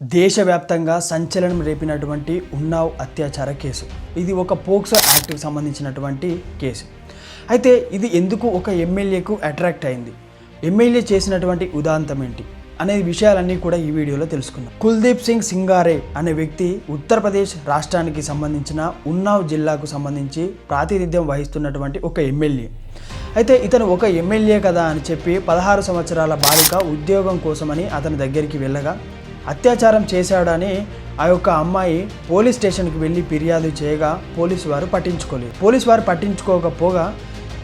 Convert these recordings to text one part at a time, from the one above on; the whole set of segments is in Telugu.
దేశవ్యాప్తంగా సంచలనం రేపినటువంటి ఉన్నావ్ అత్యాచార కేసు. ఇది ఒక పోక్సో యాక్ట్కి సంబంధించినటువంటి కేసు. అయితే ఇది ఎందుకు ఒక ఎమ్మెల్యేకు అట్రాక్ట్ అయింది? ఎమ్మెల్యే చేసినటువంటి ఉదాంతం ఏంటి? అనే విషయాలన్నీ కూడా ఈ వీడియోలో తెలుసుకుందాం. కుల్దీప్ సింగ్ సింగారే అనే వ్యక్తి ఉత్తరప్రదేశ్ రాష్ట్రానికి సంబంధించిన ఉన్నావ్ జిల్లాకు సంబంధించి ప్రాతినిధ్యం వహిస్తున్నటువంటి ఒక ఎమ్మెల్యే. అయితే ఇతను ఒక ఎమ్మెల్యే కదా అని చెప్పి పదహారు సంవత్సరాల బాలిక ఉద్యోగం కోసమని అతని దగ్గరికి వెళ్ళగా అత్యాచారం చేశాడని ఆ యొక్క అమ్మాయి పోలీస్ స్టేషన్కి వెళ్ళి ఫిర్యాదు చేయగా పోలీసు వారు పట్టించుకోలేదు. పోలీసు వారు పట్టించుకోకపోగా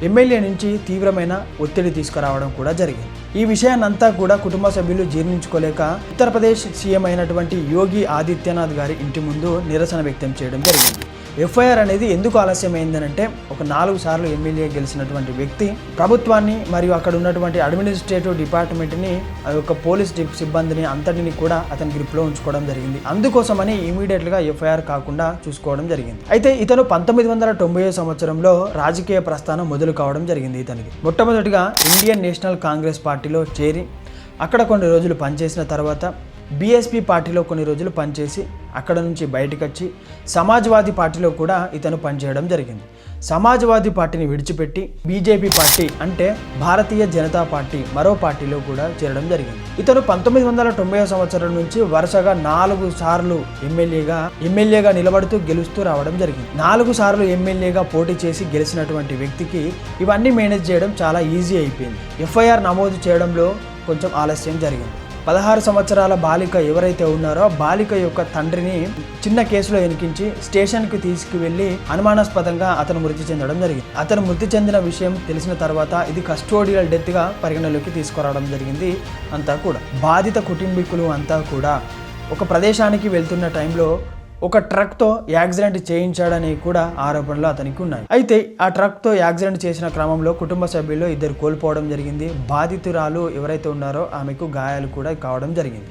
ఎమ్మెల్యే నుంచి తీవ్రమైన ఒత్తిడి తీసుకురావడం కూడా జరిగింది. ఈ విషయాన్నంతా కూడా కుటుంబ సభ్యులు జీర్ణించుకోలేక ఉత్తరప్రదేశ్ సీఎం అయినటువంటి యోగి ఆదిత్యనాథ్ గారి ఇంటి ముందు నిరసన వ్యక్తం చేయడం జరిగింది. ఎఫ్ఐఆర్ అనేది ఎందుకు ఆలస్యమైందనంటే ఒక నాలుగు సార్లు ఎమ్మెల్యే గెలిచినటువంటి వ్యక్తి ప్రభుత్వాన్ని మరియు అక్కడ ఉన్నటువంటి అడ్మినిస్ట్రేటివ్ డిపార్ట్మెంట్ని ఆ యొక్క పోలీస్ సిబ్బందిని అంతటిని కూడా అతని గ్రిప్లో ఉంచుకోవడం జరిగింది. అందుకోసమని ఇమీడియట్గా ఎఫ్ఐఆర్ కాకుండా చూసుకోవడం జరిగింది. అయితే ఇతను పంతొమ్మిది వందల తొంభై సంవత్సరంలో రాజకీయ ప్రస్థానం మొదలు కావడం జరిగింది ఇతనికి. మొట్టమొదటిగా ఇండియన్ నేషనల్ కాంగ్రెస్ పార్టీలో చేరి అక్కడ కొన్ని రోజులు పనిచేసిన తర్వాత బీఎస్పీ పార్టీలో కొన్ని రోజులు పనిచేసి అక్కడ నుంచి బయటకు వచ్చి సమాజ్వాదీ పార్టీలో కూడా ఇతను పనిచేయడం జరిగింది. సమాజ్వాదీ పార్టీని విడిచిపెట్టి బీజేపీ పార్టీ అంటే భారతీయ జనతా పార్టీ మరో పార్టీలో కూడా చేరడం జరిగింది. ఇతను పంతొమ్మిది వందల తొంభై సంవత్సరం నుంచి వరుసగా నాలుగు సార్లు ఎమ్మెల్యేగా ఎమ్మెల్యేగా నిలబడుతూ గెలుస్తూ రావడం జరిగింది. నాలుగు సార్లు ఎమ్మెల్యేగా పోటీ చేసి గెలిచినటువంటి వ్యక్తికి ఇవన్నీ మేనేజ్ చేయడం చాలా ఈజీ అయిపోయింది. ఎఫ్ఐఆర్ నమోదు చేయడంలో కొంచెం ఆలస్యం జరిగింది. పదహారు సంవత్సరాల బాలిక ఎవరైతే ఉన్నారో బాలిక యొక్క తండ్రిని చిన్న కేసులో ఎనికించి స్టేషన్కి తీసుకువెళ్ళి అనుమానాస్పదంగా అతను మృతి చెందడం జరిగింది. అతను మృతి చెందిన విషయం తెలిసిన తర్వాత ఇది కస్టోడియల్ డెత్గా పరిగణలోకి తీసుకురావడం జరిగింది అంతా కూడా. బాధిత కుటుంబీకులు అంతా కూడా ఒక ప్రదేశానికి వెళ్తున్న టైంలో ఒక ట్రక్తో యాక్సిడెంట్ చేయించాడని కూడా ఆరోపణలు అతనికి ఉన్నాయి. అయితే ఆ ట్రక్తో యాక్సిడెంట్ చేసిన క్రమంలో కుటుంబ సభ్యులు ఇద్దరు కోల్పోవడం జరిగింది. బాధితురాలు ఎవరైతే ఉన్నారో ఆమెకు గాయాలు కూడా కావడం జరిగింది.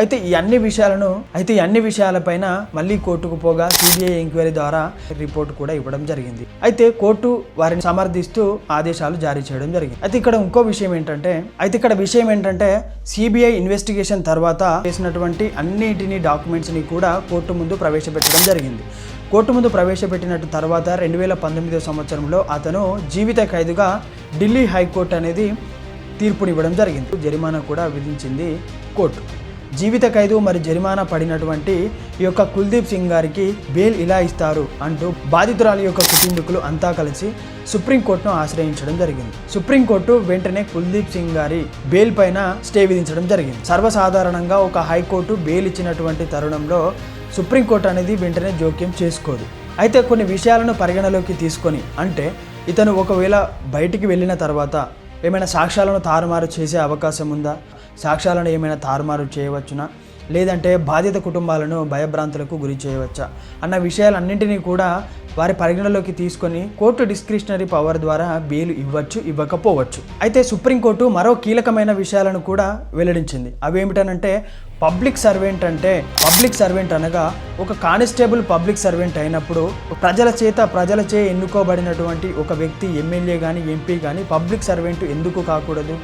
అయితే ఈ అన్ని విషయాలను అయితే ఈ అన్ని విషయాలపైన మళ్ళీ కోర్టుకు పోగా సిబిఐ ఎంక్వైరీ ద్వారా రిపోర్ట్ కూడా ఇవ్వడం జరిగింది. అయితే కోర్టు వారిని సమర్థిస్తూ ఆదేశాలు జారీ చేయడం జరిగింది. అయితే ఇక్కడ ఇంకో విషయం ఏంటంటే అయితే ఇక్కడ విషయం ఏంటంటే సిబిఐ ఇన్వెస్టిగేషన్ తర్వాత చేసినటువంటి అన్నిటిని డాక్యుమెంట్స్ని కూడా కోర్టు ముందు ప్రవేశపెట్టడం జరిగింది. కోర్టు ముందు ప్రవేశపెట్టినట్టు తర్వాత రెండు వేల పంతొమ్మిదో సంవత్సరంలో అతను జీవిత ఖైదుగా ఢిల్లీ హైకోర్టు అనేది తీర్పునివ్వడం జరిగింది. జరిమానా కూడా విధించింది కోర్టు. జీవిత ఖైదు మరి జరిమానా పడినటువంటి ఈ యొక్క కుల్దీప్ సింగ్ గారికి బెయిల్ ఇలా ఇస్తారు అంటూ బాధితురాలి యొక్క కుటుంబీకులు అంతా కలిసి సుప్రీంకోర్టును ఆశ్రయించడం జరిగింది. సుప్రీంకోర్టు వెంటనే కుల్దీప్ సింగ్ గారి బెయిల్ పైన స్టే విధించడం జరిగింది. సర్వసాధారణంగా ఒక హైకోర్టు బెయిల్ ఇచ్చినటువంటి తరుణంలో సుప్రీంకోర్టు అనేది వెంటనే జోక్యం చేసుకోదు. అయితే కొన్ని విషయాలను పరిగణలోకి తీసుకొని అంటే ఇతను ఒకవేళ బయటికి వెళ్ళిన తర్వాత ఏమైనా సాక్ష్యాలను తారుమారు చేసే అవకాశం ఉందా? సాక్ష్యాలను ఏమైనా తారుమారు చేయవచ్చునా? లేదంటే బాధిత కుటుంబాలను భయభ్రాంతులకు గురి చేయవచ్చా? అన్న విషయాలన్నింటినీ కూడా వారి పరిగణలోకి తీసుకొని కోర్టు డిస్క్రిషనరీ పవర్ ద్వారా బెయిల్ ఇవ్వచ్చు ఇవ్వకపోవచ్చు. అయితే సుప్రీంకోర్టు మరో కీలకమైన విషయాలను కూడా వెల్లడించింది. అవేమిటనంటే పబ్లిక్ సర్వెంట్ అంటే పబ్లిక్ సర్వెంట్ అనగా ఒక కానిస్టేబుల్ పబ్లిక్ సర్వెంట్ అయినప్పుడు ప్రజల చేత ప్రజలచే ఎన్నుకోబడినటువంటి ఒక వ్యక్తి ఎమ్మెల్యే కానీ ఎంపీ కానీ పబ్లిక్ సర్వెంట్ ఎందుకు కాకూడదు?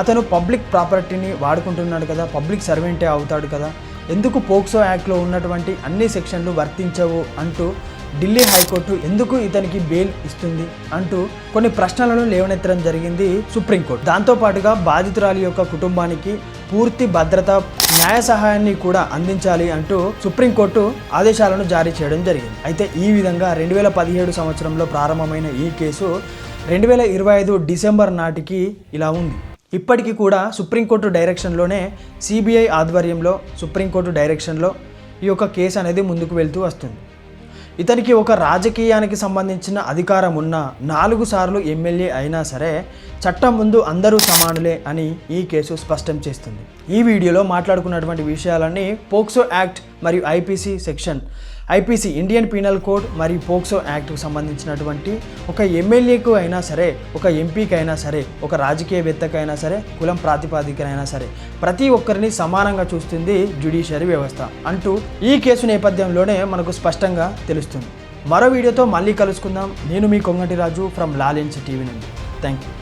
అతను పబ్లిక్ ప్రాపర్టీని వాడుకుంటున్నాడు కదా పబ్లిక్ సర్వెంటే అవుతాడు కదా. ఎందుకు పోక్సో యాక్ట్లో ఉన్నటువంటి అన్ని సెక్షన్లు వర్తించవు అంటూ ఢిల్లీ హైకోర్టు ఎందుకు ఇతనికి బెయిల్ ఇస్తుంది అంటూ కొన్ని ప్రశ్నలను లేవనెత్తడం జరిగింది సుప్రీంకోర్టు. దాంతోపాటుగా బాధితురాలి యొక్క కుటుంబానికి పూర్తి భద్రత న్యాయ సహాయాన్ని కూడా అందించాలి అంటూ సుప్రీంకోర్టు ఆదేశాలను జారీ చేయడం జరిగింది. అయితే ఈ విధంగా రెండు వేల పదిహేడు సంవత్సరంలో ప్రారంభమైన ఈ కేసు రెండు వేల ఇరవై ఐదు డిసెంబర్ నాటికి ఇలా ఉంది. ఇప్పటికీ కూడా సుప్రీంకోర్టు డైరెక్షన్లోనే సిబిఐ ఆధ్వర్యంలో సుప్రీంకోర్టు డైరెక్షన్లో ఈ యొక్క కేసు అనేది ముందుకు వెళ్తూ వస్తుంది. ఇతనికి ఒక రాజకీయానికి సంబంధించిన అధికారం ఉన్న నాలుగు సార్లు ఎమ్మెల్యే అయినా సరే చట్టం ముందు అందరూ సమానులే అని ఈ కేసు స్పష్టం చేస్తుంది. ఈ వీడియోలో మాట్లాడుకున్నటువంటి విషయాలన్నీ పోక్సో యాక్ట్ మరియు IPC section IPC Indian penal code మరియు పోక్సో యాక్ట్కు సంబంధించినటువంటి ఒక ఎమ్మెల్యేకు అయినా సరే ఒక ఎంపీకైనా సరే ఒక రాజకీయవేత్తకైనా సరే కులం ప్రాతిపాదికనైనా సరే ప్రతి ఒక్కరిని సమానంగా చూస్తుంది జ్యుడిషియరీ వ్యవస్థ అంటూ ఈ కేసు నేపథ్యంలోనే మనకు స్పష్టంగా తెలుస్తుంది. మరో వీడియోతో మళ్ళీ కలుసుకుందాం. నేను మీ కొంగటి రాజు ఫ్రమ్ లాలెన్స్ టీవీ నుండి. Thank you